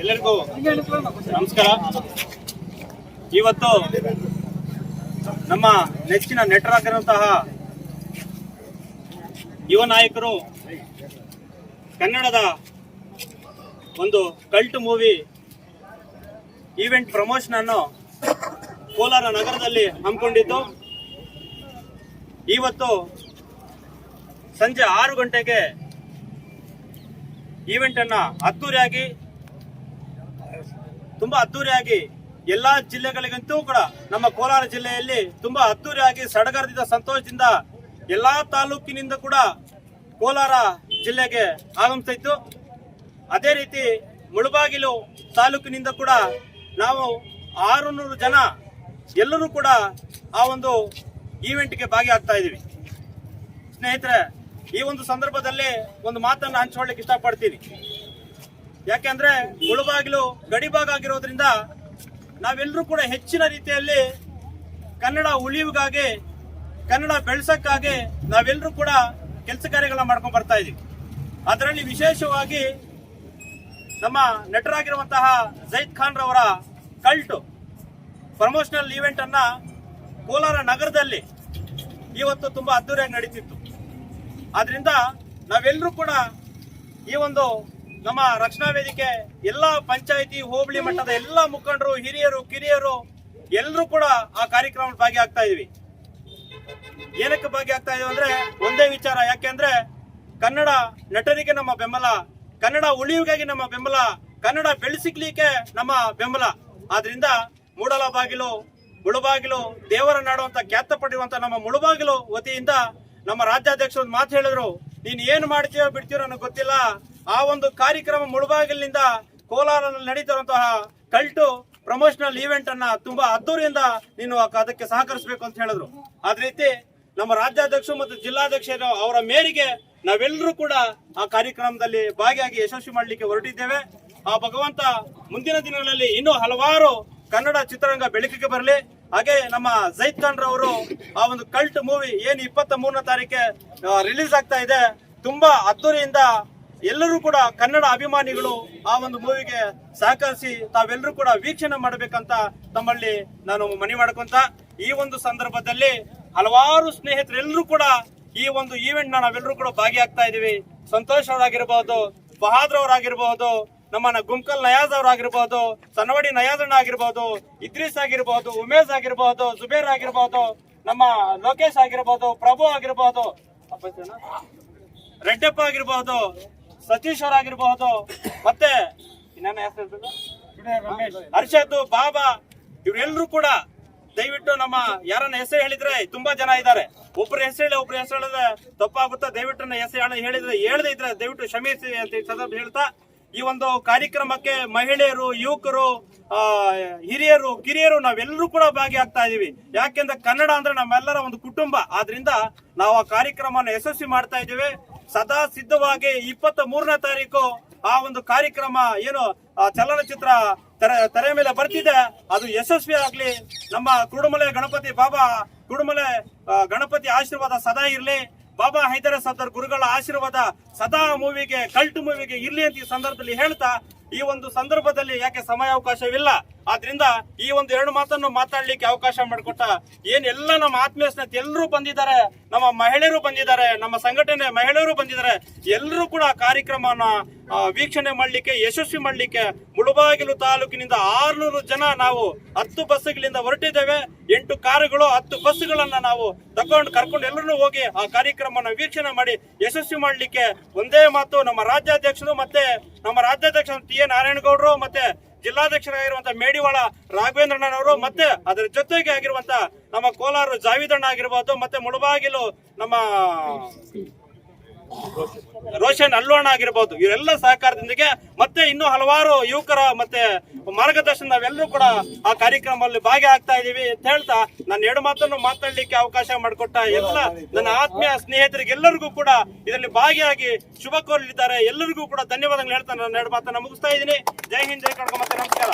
ಎಲ್ಲರಿಗೂ ನಮಸ್ಕಾರ. ಇವತ್ತು ನಮ್ಮ ನೆಚ್ಚಿನ ನಟರಾಗಿರುವಂತಹ ಯುವ ನಾಯಕರು ಕನ್ನಡದ ಒಂದು ಕಲ್ಟ್ ಮೂವಿ ಈವೆಂಟ್ ಪ್ರಮೋಷನ್ ಅನ್ನು ಕೋಲಾರ ನಗರದಲ್ಲಿ ಹಮ್ಮಿಕೊಂಡಿದ್ದು. ಇವತ್ತು ಸಂಜೆ ಆರು ಗಂಟೆಗೆ ಈವೆಂಟ್ ಅನ್ನ ಅದ್ದೂರಿಯಾಗಿ ತುಂಬಾ ಅದ್ದೂರಿಯಾಗಿ ಎಲ್ಲಾ ಜಿಲ್ಲೆಗಳಿಗಂತೂ ಕೂಡ ನಮ್ಮ ಕೋಲಾರ ಜಿಲ್ಲೆಯಲ್ಲಿ ತುಂಬಾ ಅದ್ದೂರಿಯಾಗಿ ಸಡಗರದಿಂದ ಸಂತೋಷದಿಂದ ಎಲ್ಲಾ ತಾಲೂಕಿನಿಂದ ಕೂಡ ಕೋಲಾರ ಜಿಲ್ಲೆಗೆ ಆಗಮಿಸಿತ್ತು ಅದೇ ರೀತಿ ಮುಳುಬಾಗಿಲು ತಾಲೂಕಿನಿಂದ ಕೂಡ ನಾವು ಆರುನೂರು ಜನ ಎಲ್ಲರೂ ಕೂಡ ಆ ಒಂದು ಈವೆಂಟ್ಗೆ ಭಾಗಿಯಾಗ್ತಾ ಇದ್ದೀವಿ. ಸ್ನೇಹಿತರೆ, ಈ ಒಂದು ಸಂದರ್ಭದಲ್ಲಿ ಒಂದು ಮಾತನ್ನ ಹಂಚಿಕೊಳ್ಳಿಕ್ಕೆ ಇಷ್ಟಪಡ್ತೀನಿ. ಯಾಕೆಂದ್ರೆ ಮುಳುಬಾಗಿಲು ಗಡಿಭಾಗ ಆಗಿರೋದ್ರಿಂದ ನಾವೆಲ್ಲರೂ ಕೂಡ ಹೆಚ್ಚಿನ ರೀತಿಯಲ್ಲಿ ಕನ್ನಡ ಉಳಿವಿಗಾಗಿ, ಕನ್ನಡ ಬೆಳೆಸಕ್ಕಾಗಿ ನಾವೆಲ್ಲರೂ ಕೂಡ ಕೆಲಸ ಕಾರ್ಯಗಳನ್ನ ಮಾಡ್ಕೊಂಡು ಬರ್ತಾ ಇದೀವಿ. ಅದರಲ್ಲಿ ವಿಶೇಷವಾಗಿ ನಮ್ಮ ನಟರಾಗಿರುವಂತಹ ಜೈದ್ ಖಾನ್ ರವರ ಕಲ್ಟು ಪ್ರಮೋಷನಲ್ ಈವೆಂಟ್ ಅನ್ನ ಕೋಲಾರ ನಗರದಲ್ಲಿ ಇವತ್ತು ತುಂಬಾ ಅದ್ದೂರಿಯಾಗಿ ನಡೀತಿತ್ತು. ಆದ್ರಿಂದ ನಾವೆಲ್ಲರೂ ಕೂಡ ಈ ಒಂದು ನಮ್ಮ ರಕ್ಷಣಾ ವೇದಿಕೆ, ಎಲ್ಲ ಪಂಚಾಯಿತಿ, ಹೋಬಳಿ ಮಟ್ಟದ ಎಲ್ಲ ಮುಖಂಡರು, ಹಿರಿಯರು, ಕಿರಿಯರು ಎಲ್ಲರೂ ಕೂಡ ಆ ಕಾರ್ಯಕ್ರಮ ಭಾಗಿಯಾಗ್ತಾ ಇದೀವಿ. ಏನಕ್ಕೆ ಭಾಗಿಯಾಗ್ತಾ ಇದೀವಿ ಅಂದ್ರೆ ಒಂದೇ ವಿಚಾರ. ಯಾಕೆಂದ್ರೆ ಕನ್ನಡ ನಟರಿಗೆ ನಮ್ಮ ಬೆಂಬಲ, ಕನ್ನಡ ಉಳಿವಿಗಾಗಿ ನಮ್ಮ ಬೆಂಬಲ, ಕನ್ನಡ ಬೆಳೆಸಿಕ್ಲಿಕ್ಕೆ ನಮ್ಮ ಬೆಂಬಲ. ಆದ್ರಿಂದ ಮೂಡಲ ಬಾಗಿಲು, ಮುಳುಬಾಗಿಲು, ದೇವರ ನಾಡು ಅಂತ ಖ್ಯಾತ ಪಡೆಯುವಂತ ನಮ್ಮ ಮುಳುಬಾಗಿಲು ವತಿಯಿಂದ ನಮ್ಮ ರಾಜ್ಯಾಧ್ಯಕ್ಷರು ಮಾತು ಹೇಳಿದ್ರು, ನೀನ್ ಏನ್ ಮಾಡ್ತೀಯೋ ಬಿಡ್ತೀರೋ ನನಗೆ ಗೊತ್ತಿಲ್ಲ ಆ ಒಂದು ಕಾರ್ಯಕ್ರಮ ಮುಳುಬಾಗಿಲಿನಿಂದ ಕೋಲಾರನಲ್ಲಿ ನಡೀತಿರುವಂತಹ ಕಲ್ಟು ಪ್ರಮೋಷನಲ್ ಈವೆಂಟ್ ಅನ್ನ ತುಂಬಾ ಅದ್ದೂರಿಯಿಂದ ನೀನು ಅದಕ್ಕೆ ಸಹಕರಿಸಬೇಕು ಅಂತ ಹೇಳಿದ್ರು. ಅದ ರೀತಿ ನಮ್ಮ ರಾಜ್ಯಾಧ್ಯಕ್ಷರು ಮತ್ತು ಜಿಲ್ಲಾಧ್ಯಕ್ಷರು ಅವರ ಮೇರೆಗೆ ನಾವೆಲ್ಲರೂ ಕೂಡ ಆ ಕಾರ್ಯಕ್ರಮದಲ್ಲಿ ಭಾಗಿಯಾಗಿ ಯಶಸ್ವಿ ಮಾಡಲಿಕ್ಕೆ ಹೊರಟಿದ್ದೇವೆ. ಆ ಭಗವಂತ ಮುಂದಿನ ದಿನಗಳಲ್ಲಿ ಇನ್ನೂ ಹಲವಾರು ಕನ್ನಡ ಚಿತ್ರರಂಗ ಬೆಳಕಿಗೆ ಬರಲಿ. ಹಾಗೆ ನಮ್ಮ ಜೈದ್ ಖಾನ್ ರವರು ಆ ಒಂದು ಕಲ್ಟ್ ಮೂವಿ ಏನು ಇಪ್ಪತ್ತ ಮೂರನೇ ತಾರೀಕೆ ರಿಲೀಸ್ ಆಗ್ತಾ ಇದೆ. ತುಂಬಾ ಅದ್ದೂರಿಯಿಂದ ಎಲ್ಲರೂ ಕೂಡ ಕನ್ನಡ ಅಭಿಮಾನಿಗಳು ಆ ಒಂದು ಮೂವಿಗೆ ಸಹಕರಿಸಿ ತಾವೆಲ್ಲರೂ ಕೂಡ ವೀಕ್ಷಣೆ ಮಾಡಬೇಕಂತ ತಮ್ಮಲ್ಲಿ ನಾನು ಮನವಿ ಮಾಡ್ಕೊಂತ ಈ ಒಂದು ಸಂದರ್ಭದಲ್ಲಿ ಹಲವಾರು ಸ್ನೇಹಿತರೆಲ್ಲರೂ ಕೂಡ ಈ ಒಂದು ಈವೆಂಟ್ ನಾವೆಲ್ಲರೂ ಕೂಡ ಭಾಗಿಯಾಗ್ತಾ ಇದೀವಿ ಸಂತೋಷ್ ಅವರಾಗಿರ್ಬಹುದು ಬಹಾದ್ರ ಅವರಾಗಿರ್ಬಹುದು ನಮ್ಮ ಗುಂಕಲ್ ನಯಾಜ್ ಅವರಾಗಿರ್ಬಹುದು ಸನವಡಿ ನಯಾಜಣ್ಣ ಆಗಿರ್ಬಹುದು ಇದ್ರೀಸ್ ಆಗಿರ್ಬಹುದು ಉಮೇಶ್ ಆಗಿರ್ಬಹುದು ಜುಬೇರ್ ಆಗಿರ್ಬಹುದು ನಮ್ಮ ಲೋಕೇಶ್ ಆಗಿರ್ಬಹುದು ಪ್ರಭು ಆಗಿರ್ಬಹುದು? ರೆಡ್ಡಪ್ಪ ಆಗಿರ್ಬಹುದು ಸತೀಶ್ ಅವ್ರ ಆಗಿರ್ಬಹುದು ಮತ್ತೆ ಹೆಸರು ಇರ್ತದೆ? ಹರ್ಷದ್ ಬಾಬಾ ಇವರೆಲ್ಲರೂ ಕೂಡ ದಯವಿಟ್ಟು ನಮ್ಮ ಯಾರನ್ನ ಹೆಸರು ಹೇಳಿದ್ರೆ ತುಂಬಾ ಜನ ಇದ್ದಾರೆ. ಒಬ್ರು ಹೆಸರು ಹೇಳಿ ಒಬ್ರು ಹೆಸರು ಹೇಳಿದ್ರೆ ತಪ್ಪಾಗುತ್ತಾ ದಯವಿಟ್ಟು ನನ್ನ ಹೆಸರು ಹೇಳಿ- ಹೇಳಿದ್ರೆ ಹೇಳದೇ ಇದ್ರೆ ದಯವಿಟ್ಟು ಕ್ಷಮಿಸಿ ಅಂತ ಸಂದರ್ಭ ಹೇಳ್ತಾ ಈ ಒಂದು ಕಾರ್ಯಕ್ರಮಕ್ಕೆ ಮಹಿಳೆಯರು ಯುವಕರು ಆ, ಹಿರಿಯರು ಕಿರಿಯರು ನಾವೆಲ್ಲರೂ ಕೂಡ ಭಾಗಿಯಾಗ್ತಾ ಇದೀವಿ. ಯಾಕೆಂದ್ರೆ ಕನ್ನಡ ಅಂದ್ರೆ ನಮ್ಮೆಲ್ಲರ ಒಂದು ಕುಟುಂಬ. ಆದ್ರಿಂದ ನಾವು ಆ ಕಾರ್ಯಕ್ರಮವನ್ನು ಯಶಸ್ವಿ ಮಾಡ್ತಾ ಇದ್ದೀವಿ. ಸದಾ ಸಿದ್ಧವಾಗಿ ಇಪ್ಪತ್ತ ಮೂರನೇ ತಾರೀಕು ಆ ಒಂದು ಕಾರ್ಯಕ್ರಮ ಏನು ಚಲನಚಿತ್ರ ತೆರೆ ಮೇಲೆ ಬರ್ತಿದೆ. ಅದು ಯಶಸ್ವಿ ಆಗ್ಲಿ. ನಮ್ಮ ಕುಡುಮಲೆ ಗಣಪತಿ ಬಾಬಾ, ಕುಡುಮಲೆ ಗಣಪತಿ ಆಶೀರ್ವಾದ ಸದಾ ಇರ್ಲಿ. ಬಾಬಾ ಹೈದರ ಸದರ್ ಗುರುಗಳ ಆಶೀರ್ವಾದ ಸದಾ ಮೂವಿಗೆ, ಕಲ್ಟ್ ಮೂವಿಗೆ ಇರ್ಲಿ ಅಂತ ಈ ಸಂದರ್ಭದಲ್ಲಿ ಹೇಳ್ತಾ, ಈ ಒಂದು ಸಂದರ್ಭದಲ್ಲಿ ಯಾಕೆ ಸಮಯ ಅವಕಾಶವಿಲ್ಲ ಆದ್ರಿಂದ ಈ ಒಂದು ಎರಡು ಮಾತನ್ನು ಮಾತಾಡ್ಲಿಕ್ಕೆ ಅವಕಾಶ ಮಾಡಿಕೊಟ್ಟ ಏನ್ ಎಲ್ಲ ನಮ್ಮ ಆತ್ಮೀಯ ಸ್ನೇಹಿತ ಎಲ್ಲರೂ ಬಂದಿದ್ದಾರೆ, ನಮ್ಮ ಮಹಿಳೆಯರು ಬಂದಿದ್ದಾರೆ, ನಮ್ಮ ಸಂಘಟನೆ ಮಹಿಳೆಯರು ಬಂದಿದ್ದಾರೆ, ಎಲ್ಲರೂ ಕೂಡ ಕಾರ್ಯಕ್ರಮನ ವೀಕ್ಷಣೆ ಮಾಡಲಿಕ್ಕೆ, ಯಶಸ್ವಿ ಮಾಡಲಿಕ್ಕೆ ಮುಳುಬಾಗಿಲು ತಾಲೂಕಿನಿಂದ ಆರ್ನೂರು ಜನ ನಾವು ಹತ್ತು ಬಸ್ಗಳಿಂದ ಹೊರಟಿದ್ದೇವೆ. ಎಂಟು ಕಾರುಗಳು, ಹತ್ತು ಬಸ್ಗಳನ್ನ ನಾವು ತಗೊಂಡು ಕರ್ಕೊಂಡು ಎಲ್ಲರೂ ಹೋಗಿ ಆ ಕಾರ್ಯಕ್ರಮನ ವೀಕ್ಷಣೆ ಮಾಡಿ ಯಶಸ್ವಿ ಮಾಡಲಿಕ್ಕೆ ಒಂದೇ ಮಾತು ನಮ್ಮ ರಾಜ್ಯಾಧ್ಯಕ್ಷರು ಮತ್ತೆ ನಮ್ಮ ರಾಜ್ಯಾಧ್ಯಕ್ಷ ಟಿ ಎ ನಾರಾಯಣಗೌಡರು ಮತ್ತೆ ಜಿಲ್ಲಾಧ್ಯಕ್ಷರಾಗಿರುವಂತ ಮೇಡಿವಾಳ ರಾಘವೇಂದ್ರಣ್ಣನವರು ಮತ್ತೆ ಅದರ ಜೊತೆಗೆ ಆಗಿರುವಂತ ನಮ್ಮ ಕೋಲಾರ ಜಾವಿದಣ್ಣ ಆಗಿರ್ಬೋದು ಮತ್ತೆ ಮುಳಬಾಗಿಲು ನಮ್ಮ ರೋಷನ್ ಅಲ್ವಣ್ಣ ಆಗಿರ್ಬೋದು. ಇವರೆಲ್ಲ ಸಹಕಾರದೊಂದಿಗೆ ಮತ್ತೆ ಇನ್ನು ಹಲವಾರು ಯುವಕರ ಮತ್ತೆ ಮಾರ್ಗದರ್ಶನ ನಾವೆಲ್ಲರೂ ಕೂಡ ಆ ಕಾರ್ಯಕ್ರಮದಲ್ಲಿ ಭಾಗಿಯಾಗ್ತಾ ಇದೀವಿ ಅಂತ ಹೇಳ್ತಾ ನನ್ನ ಎರಡು ಮಾತನ್ನು ಮಾತಾಡ್ಲಿಕ್ಕೆ ಅವಕಾಶ ಮಾಡಿಕೊಟ್ಟ ಎಲ್ಲ ನನ್ನ ಆತ್ಮೀಯ ಸ್ನೇಹಿತರಿಗೆ ಎಲ್ಲರಿಗೂ ಕೂಡ ಇದರಲ್ಲಿ ಭಾಗಿಯಾಗಿ ಶುಭ ಕೋರಲಿದ್ದಾರೆ. ಎಲ್ಲರಿಗೂ ಕೂಡ ಧನ್ಯವಾದಗಳು ಹೇಳ್ತಾ ನಾನು ಎರಡು ಮಾತನ್ನ ಮುಗಿಸ್ತಾ ಇದ್ದೀನಿ. ಜೈ ಹಿಂದ್, ಜೈ ಕರ್ನಾಟಕ ಮತ್ತೆ ನಮಸ್ಕಾರ.